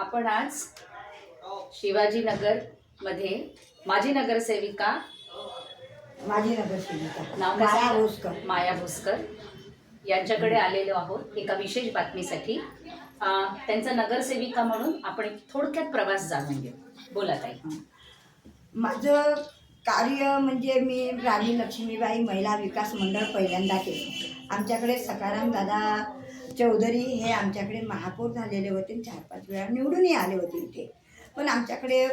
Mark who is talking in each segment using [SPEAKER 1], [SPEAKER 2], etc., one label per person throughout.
[SPEAKER 1] आपण आज शिवाजीनगरमध्ये माजी नगरसेविका
[SPEAKER 2] माझी नगरसेविका.
[SPEAKER 1] नाव काय
[SPEAKER 2] माया? भोसकर.
[SPEAKER 1] माया भोसकर यांच्याकडे आलेलो आहोत एका विशेष बातमीसाठी. त्यांचा नगरसेविका म्हणून आपण थोडक्यात प्रवास जाणून घेऊ. बोला ताई.
[SPEAKER 2] माझं कार्य म्हणजे मी राणी लक्ष्मीबाई महिला विकास मंडळ पहिल्यांदा केलं आमच्याकडे सकाराम दादा चौधरी हे आमच्याकडे महापौर झालेले होते. चार पाच वेळा निवडूनही आले होते इथे. पण आमच्याकडे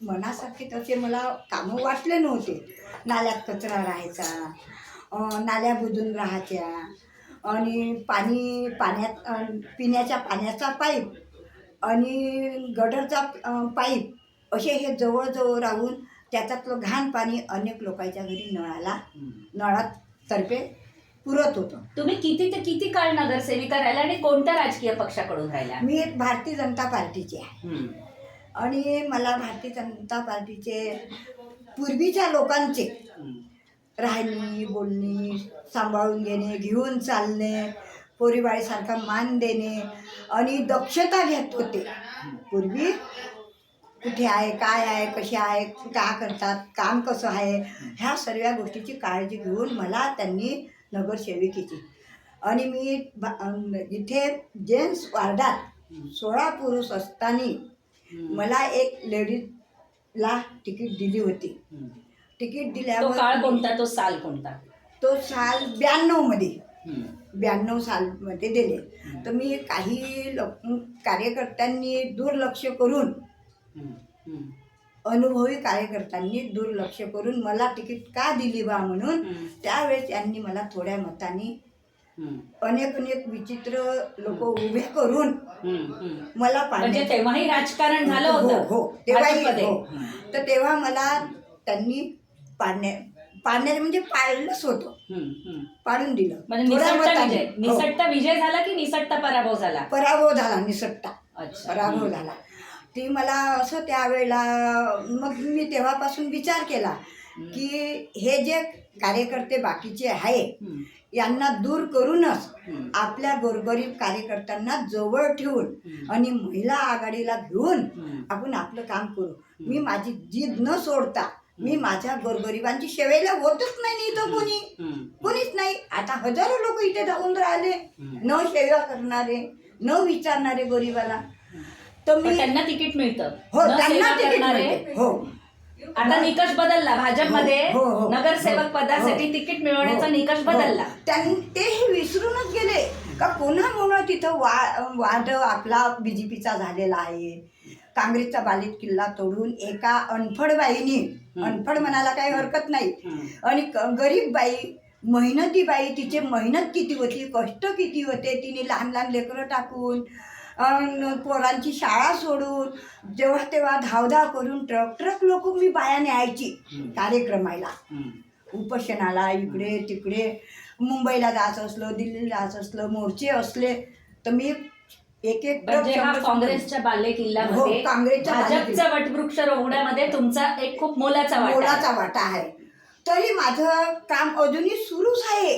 [SPEAKER 2] मनासारखे तसे मला कामं वाटले नव्हते. नाल्यात कचरा राहायचा नाल्या बुजून राहायच्या आणि पाणी पाण्यात पिण्याच्या पाण्याचा पाईप आणि गडरचा अं, पाईप असे हे जवळजवळ राहून त्याच्यातलं घाण पाणी अनेक लोकांच्या घरी नळाला नळात तर्फे पुरत होतं.
[SPEAKER 1] तुम्ही किती ते किती काळ नगरसेविका राहिला आणि कोणत्या राजकीय पक्षाकडून राहिला?
[SPEAKER 2] मी एक भारतीय जनता पार्टीची आहे. आणि मला भारतीय जनता पार्टीचे पूर्वीच्या लोकांचे राहणी बोलणी सांभाळून घेणे घेऊन चालणे पोरीबाळीसारखा मान देणे आणि दक्षता घेत होते. पूर्वी कुठे आहे काय आहे कसे आहे का करतात काम कसं आहे ह्या सर्व गोष्टीची काळजी घेऊन मला त्यांनी नगरसेविकेची. आणि मी इथे जेन्ट्स वार्डात सोळा पुरुष असताना मला एक लेडीजला तिकीट दिली होती. तिकीट दिल्यावर
[SPEAKER 1] काळ कोणता? तो साल कोणता?
[SPEAKER 2] तो साल ब्याण्णवमध्ये ब्याण्णव सालमध्ये दिले. तर मी काही लोक कार्यकर्त्यांनी दुर्लक्ष करून अनुभवी कार्यकर्त्यांनी दुर्लक्ष करून मला तिकीट का दिली बा म्हणून त्यावेळेस यांनी मला थोड्या मताने अनेक अनेक विचित्र लोक उभे करून मला
[SPEAKER 1] म्हणजे तेव्हाही राजकारण झालं
[SPEAKER 2] हो
[SPEAKER 1] होतं.
[SPEAKER 2] हो तेव्हाही. हो. तर तेव्हा मला त्यांनी पाडण्या पाडण्याचे म्हणजे पाळलंच होतं. पाडून दिलं.
[SPEAKER 1] म्हणजे निसटता. विजय.
[SPEAKER 2] हो.
[SPEAKER 1] निसटता विजय झाला की निसटता पराभव झाला?
[SPEAKER 2] पराभव झाला निसटता. पराभव. झाला. ती मला असं त्यावेळेला मग मी तेव्हापासून विचार केला की हे जे कार्यकर्ते बाकीचे आहे यांना दूर करूनच आपल्या गोरगरीब कार्यकर्त्यांना जवळ ठेवून. आणि महिला आघाडीला घेऊन. आपण आपलं काम करू. मी माझी जिद न सोडता मी माझ्या गोरगरिबांची सेवेला होतच नाही इथं कोणी. कोणीच नाही. आता हजारो लोक इथे धावून राहिले. न सेवा करणारे न विचारणारे गरीबाला. तर
[SPEAKER 1] पण
[SPEAKER 2] मी
[SPEAKER 1] त्यांना तिकीट मिळतं
[SPEAKER 2] हो
[SPEAKER 1] न
[SPEAKER 2] त्यांना
[SPEAKER 1] सेवा
[SPEAKER 2] तिकीट
[SPEAKER 1] करणारे
[SPEAKER 2] मिळते. हो
[SPEAKER 1] आता निकष बदलला भाजपमध्ये
[SPEAKER 2] हो, हो, हो.
[SPEAKER 1] नगरसेवक पदासाठी
[SPEAKER 2] हो.
[SPEAKER 1] तिकीट मिळवण्याचा
[SPEAKER 2] हो.
[SPEAKER 1] निकष
[SPEAKER 2] हो.
[SPEAKER 1] बदलला
[SPEAKER 2] त्यां तेही विसरूनच गेले का कोणामुळं तिथं वा वाद आपला बी जे पीचा झालेला आहे काँग्रेसचा बालेत किल्ला तोडून एका अनफड बाईनी. अनफड म्हणायला काही हरकत नाही. आणि क- गरीब बाई मेहनती बाई तिचे मेहनत किती होती कष्ट किती होते तिने लहान लहान लेकरं टाकून पोरांची शाळा सोडून जेव्हा तेव्हा धावधाव करून ट्रक ट्रक लोक मी बाया न्यायची. कार्यक्रमाला. उपोषणाला इकडे तिकडे मुंबईला जायचं असलं दिल्लीला जायचं असलं मोर्चे असले तर मी एक एक
[SPEAKER 1] म्हणजे हा काँग्रेसच्या बाल्य किल्ल्यामध्ये
[SPEAKER 2] हो,
[SPEAKER 1] भाजपचा वटवृक्ष रोवण्यामध्ये तुमचा एक खूप मोलाचा.
[SPEAKER 2] मोलाचा वाटा आहे तरी माझं काम अजूनही सुरूच आहे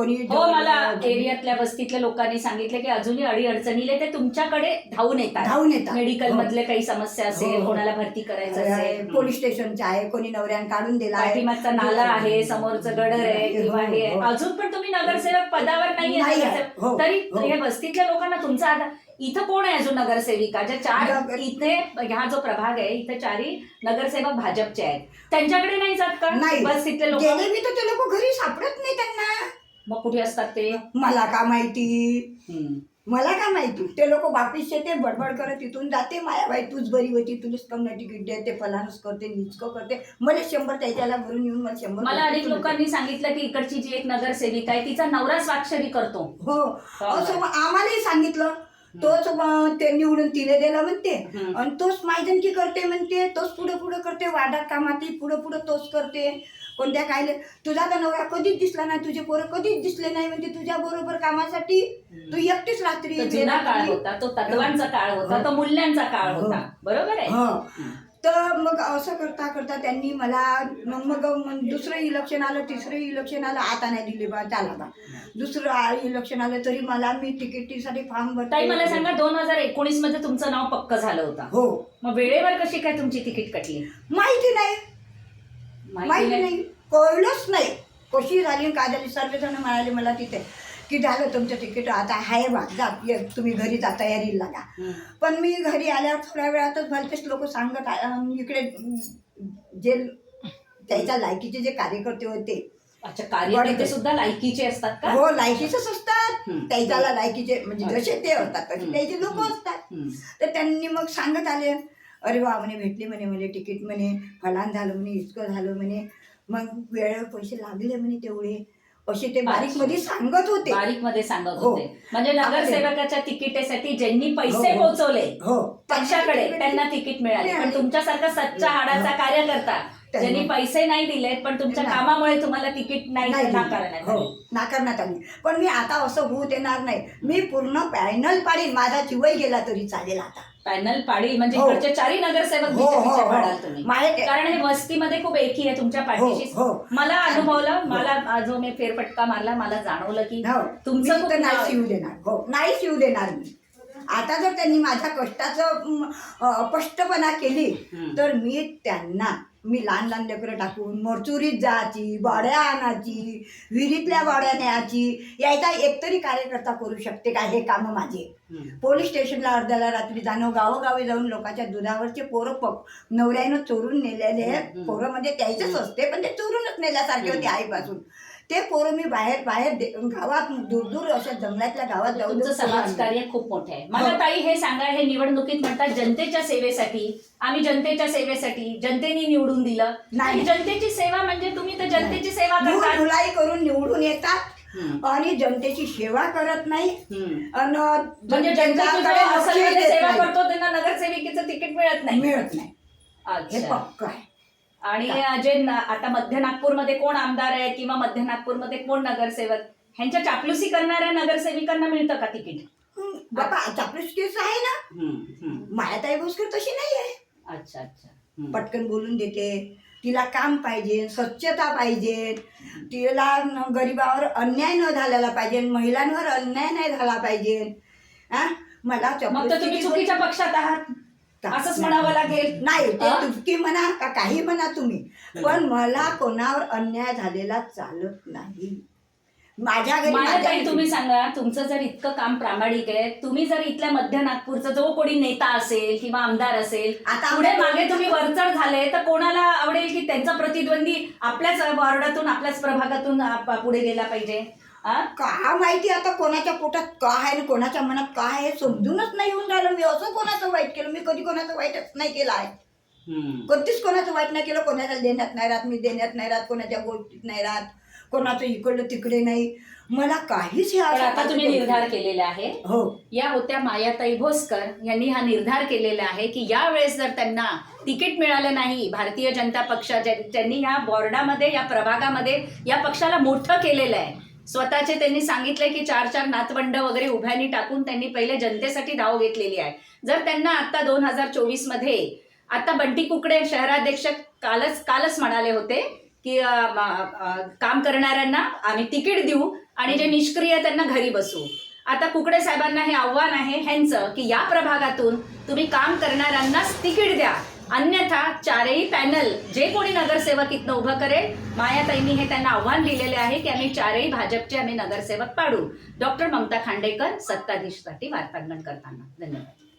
[SPEAKER 2] कोणी
[SPEAKER 1] हो मला एरियातल्या वस्तीतल्या लोकांनी सांगितलं की अजूनही अडी अडचणीले ते तुमच्याकडे धावून येतात
[SPEAKER 2] धावून येतात
[SPEAKER 1] मेडिकल
[SPEAKER 2] हो.
[SPEAKER 1] मधले काही समस्या असेल
[SPEAKER 2] हो.
[SPEAKER 1] कोणाला भरती करायचं असेल
[SPEAKER 2] पोलीस स्टेशनचं आहे कोणी नवऱ्यान काढून दिला आहे
[SPEAKER 1] पाठीमागचा नाला आहे समोरचं गडर आहे किंवा हे.
[SPEAKER 2] हो.
[SPEAKER 1] अजून पण तुम्ही नगरसेवक पदावर नाहीये
[SPEAKER 2] नाही. हो.
[SPEAKER 1] तरी
[SPEAKER 2] हो.
[SPEAKER 1] हे वस्तीतल्या लोकांना तुमचा आता इथं कोण आहे अजून नगरसेविका ज्या चार इथे ह्या जो प्रभाग आहे इथे चारही नगरसेवक भाजपचे आहेत त्यांच्याकडे नाही जात का
[SPEAKER 2] नाही
[SPEAKER 1] लोक
[SPEAKER 2] मी तर ते लोक घरी सापडत नाही त्यांना
[SPEAKER 1] मग कुठे असतात ते?
[SPEAKER 2] मला का माहिती?
[SPEAKER 1] हम्म.
[SPEAKER 2] मला का माहिती? ते लोक वापिस येते बडबड करत इथून जाते. मायाबाई तूच बरी होती तुलाच कम तिकीट दे ते फलानच करते निचकं करते. मला शंभर त्याच्याला भरून येऊन मला शंभर
[SPEAKER 1] मला अनेक
[SPEAKER 2] देते.
[SPEAKER 1] लोकांनी सांगितलं की इकडची जी एक नगरसेविका आहे तिचा नवरा स्वाक्षरी करतो.
[SPEAKER 2] हो. असं मग आम्हालाही सांगितलं. तोच मग ते निवडून तिले दिलं म्हणते.
[SPEAKER 1] हम्म.
[SPEAKER 2] आणि तोच मायदनकी करते म्हणते तोच पुढे पुढे करते वादात कामात पुढे पुढे तोच करते. कोणत्या कायले? तुझा तर नवरा कधीच दिसला नाही तुझे पोरं कधीच दिसले नाही म्हणते तुझ्या बरोबर कामासाठी तू एकटीच रात्री
[SPEAKER 1] जुना काळ होता तो तत्वांचा काळ होता तो मूल्यांचा काळ
[SPEAKER 2] हो.
[SPEAKER 1] होता. बरोबर आहे?
[SPEAKER 2] हो. तर मग असं करता करता त्यांनी मला मग मग मग दुसरं इलेक्शन आलं तिसरं इलेक्शन आलं आता नाही दिले बा त्याला बा. दुसरं आ- इलेक्शन आलं तरी मला मी तिकिटीसाठी फॉर्म
[SPEAKER 1] ताई मला सांगा दोन हजार एकोणीसमध्ये तुमचं नाव पक्क झालं होतं.
[SPEAKER 2] हो.
[SPEAKER 1] मग वेळेवर कशी काय तुमची तिकीट कटली?
[SPEAKER 2] माहिती नाही.
[SPEAKER 1] माहिती नाही
[SPEAKER 2] कळलंच नाही कशी झाली काय झाली सर्वजण म्हणाले मला तिथे की झालं तुमचं तिकीट आता आहे बा जा तुम्ही घरी जा तयारीला लागा. पण मी घरी आल्यावर थोड्या वेळातच भलतेच लोक सांगत इकडे जे त्याच्या लायकीचे जे कार्यकर्ते होते
[SPEAKER 1] अच्छा कार्यकर्ते. सुद्धा लायकीचे असतात का
[SPEAKER 2] हो लायकीचेच असतात. त्याच्याला लायकीचे म्हणजे जसे ते असतात तसे. त्याचे लोक. असतात. तर त्यांनी मग सांगत आले अरे वा म्हणे भेटले म्हणे म्हणजे तिकीट म्हणे फलान झालं म्हणे इतकं झालं म्हणे. मग वेळेवर पैसे लागले म्हणे तेवढे. असे ते बारीकमध्ये सांगत होते.
[SPEAKER 1] बारीकमध्ये सांगत
[SPEAKER 2] हो.
[SPEAKER 1] होते. म्हणजे नगरसेवकाच्या तिकिटेसाठी ज्यांनी पैसे
[SPEAKER 2] हो, हो.
[SPEAKER 1] पोहोचवले
[SPEAKER 2] हो.
[SPEAKER 1] पक्षाकडे त्यांना तिकीट मिळाले. पण. तुमच्यासारखा सच्चा हाडाचा कार्यकर्ता ज्यांनी पैसे नाही दिलेत पण तुमच्या
[SPEAKER 2] नाही.
[SPEAKER 1] कामामुळे तुम्हाला तिकीट नाही
[SPEAKER 2] नाही
[SPEAKER 1] नाकारण्यात
[SPEAKER 2] हो
[SPEAKER 1] आले.
[SPEAKER 2] नाकारण्यात आली पण मी आता असं होऊ देणार नाही मी पूर्ण पॅनल पाडीन माझा जीवही गेला तरी चालेल आता
[SPEAKER 1] पॅनल पाडील म्हणजे
[SPEAKER 2] हो.
[SPEAKER 1] इकडचे चारही नगरसेवक
[SPEAKER 2] हो, हो,
[SPEAKER 1] बीजेपीचे
[SPEAKER 2] हो.
[SPEAKER 1] पाडाल तुम्ही
[SPEAKER 2] माहिती आहे.
[SPEAKER 1] कारण हे वस्तीमध्ये खूप एकी आहे तुमच्या पाठीशी
[SPEAKER 2] हो, हो.
[SPEAKER 1] मला अनुभवलं मला जो मी फेरफटका मारला मला जाणवलं की
[SPEAKER 2] हो
[SPEAKER 1] तुमचं
[SPEAKER 2] मी
[SPEAKER 1] खूप
[SPEAKER 2] तर
[SPEAKER 1] नाव
[SPEAKER 2] नाही
[SPEAKER 1] आहे.
[SPEAKER 2] शिवू देणार हो नाही शिवू देणार मी आता जर त्यांनी माझ्या कष्टाचं म, अ, स्पष्टपणा केली. तर मी त्यांना मी लहान लहान लेकरं टाकून मरचुरीत जायची बाड्या आणायची विहिरीतल्या बाड्या न्यायची यायचा एकतरी कार्यकर्ता करू शकते का हे कामं माझे. पोलीस स्टेशनला अर्ध्याला रात्री जाणं गावोगावी जाऊन लोकांच्या दुधावरचे पोरं पक नवऱ्यानं चोरून नेलेले. पोरं म्हणजे त्याचेच असते पण ते चोरूनच नेल्यासारखे होते. आईपासून ते पोरं मी बाहेर बाहेर दे- गावात दूर दूर अशा जंगलातल्या गावात जाऊन
[SPEAKER 1] तुमचं
[SPEAKER 2] जाऊन पोरं
[SPEAKER 1] समाजकार्य खूप मोठं आहे मला
[SPEAKER 2] हो.
[SPEAKER 1] ताई हे सांगा हे निवडणुकीत म्हणतात जनतेच्या सेवेसाठी आम्ही जनतेच्या सेवेसाठी जनतेने निवडून दिलं
[SPEAKER 2] नाही.
[SPEAKER 1] जनतेची सेवा म्हणजे तुम्ही तर जनतेची सेवा
[SPEAKER 2] धुलाई करून निवडून येतात
[SPEAKER 1] हम्म.
[SPEAKER 2] आणि जनतेची सेवा करत नाही
[SPEAKER 1] हम्म.
[SPEAKER 2] अन
[SPEAKER 1] म्हणजे जनतेची जो
[SPEAKER 2] जनतेकडे लक्ष
[SPEAKER 1] असलमध्ये
[SPEAKER 2] देत
[SPEAKER 1] सेवा
[SPEAKER 2] नाही.
[SPEAKER 1] करतो त्यांना नगरसेविकेचं तिकीट मिळत नाही
[SPEAKER 2] मिळत नाही हे पक्क आहे
[SPEAKER 1] आणि जे आता मध्य नागपूरमध्ये कोण आमदार आहे किंवा मध्य नागपूरमध्ये कोण नगरसेवक ह्यांच्या चापलुसी करणाऱ्या नगरसेविकांना मिळतं का तिकीट?
[SPEAKER 2] हं, बाबा चापलूस आहे ना? मायाताई भोसकर तशी नाही आहे.
[SPEAKER 1] अच्छा अच्छा.
[SPEAKER 2] पटकन बोलून देते. तिला काम पाहिजे स्वच्छता पाहिजे. तिला गरिबावर अन्याय न झालेला पाहिजे महिलांवर अन्याय नाही झाला पाहिजे. हा? मला
[SPEAKER 1] चुकीच्या पक्षात आहात. असंच म्हणावं लागेल.
[SPEAKER 2] नाही ते? चुकी म्हणा का काही म्हणा तुम्ही. पण मला कोणावर अन्याय झालेला चालत नाही. माझ्या घरी
[SPEAKER 1] मला
[SPEAKER 2] माझ्या
[SPEAKER 1] ताई तुम्ही सांगा तुमचं जर इतकं काम प्रामाणिक आहे तुम्ही जर इथल्या मध्य नागपूरचा जो कोणी नेता असेल किंवा आमदार असेल
[SPEAKER 2] आता
[SPEAKER 1] पुढे मागे तुम्ही वरचढ झाले तर कोणाला आवडेल की त्यांचा प्रतिद्वंदी आपल्याच वॉर्डातून आपल्याच प्रभागातून आप- पुढे गेला पाहिजे?
[SPEAKER 2] का माहिती आता कोणाच्या पोटात का आहे आणि कोणाच्या मनात काय आहे समजूनच नाही येऊन राहिलं. मी असं कोणाचं वाईट केलं? मी कधी कोणाचं वाईटच नाही केलं आहे. कधीच कोणाचं वाईट नाही केलं. कोणाच्या देण्यात नाही राहत मी देण्यात नाही राहत कोणाच्या गोष्टीत नाही राहत कोणाचं इकडलं तिकडे नाही. मला काहीच हे
[SPEAKER 1] आता तुम्ही निर्धार केलेला आहे.
[SPEAKER 2] हो.
[SPEAKER 1] या होत्या मायाताई भोसकर यांनी हा निर्धार केलेला आहे की यावेळेस जर त्यांना तिकीट मिळालं नाही भारतीय जनता पक्ष ज्यांनी या वॉर्डामध्ये या प्रभागामध्ये या पक्षाला मोठं केलेलं आहे स्वतःचे त्यांनी सांगितले की चार चार नातवंड वगैरे उभ्यानी टाकून त्यांनी पहिले जनतेसाठी धाव घेतलेली आहे. जर त्यांना आता दोन हजार चोवीसमध्ये आता बंटी कुकडे शहराध्यक्ष कालच कालच म्हणाले होते की आ, आ, आ, काम करणाऱ्यांना आम्ही तिकीट देऊ आणि जे निष्क्रिय त्यांना घरी बसू आता कुकडे साहेबांना हे आव्हान आहे ह्यांचं की या प्रभागातून तुम्ही काम करणाऱ्यांनाच तिकीट द्या. अन्यथा चारही पॅनल जे कोणी नगरसेवक इथनं उभं करेल मायाताईंनी हे त्यांना आव्हान दिलेले आहे की आम्ही चारही भाजपचे आम्ही नगरसेवक पाडू. डॉक्टर ममता खांडेकर सत्ताधीशसाठी वार्तांकन करताना. धन्यवाद.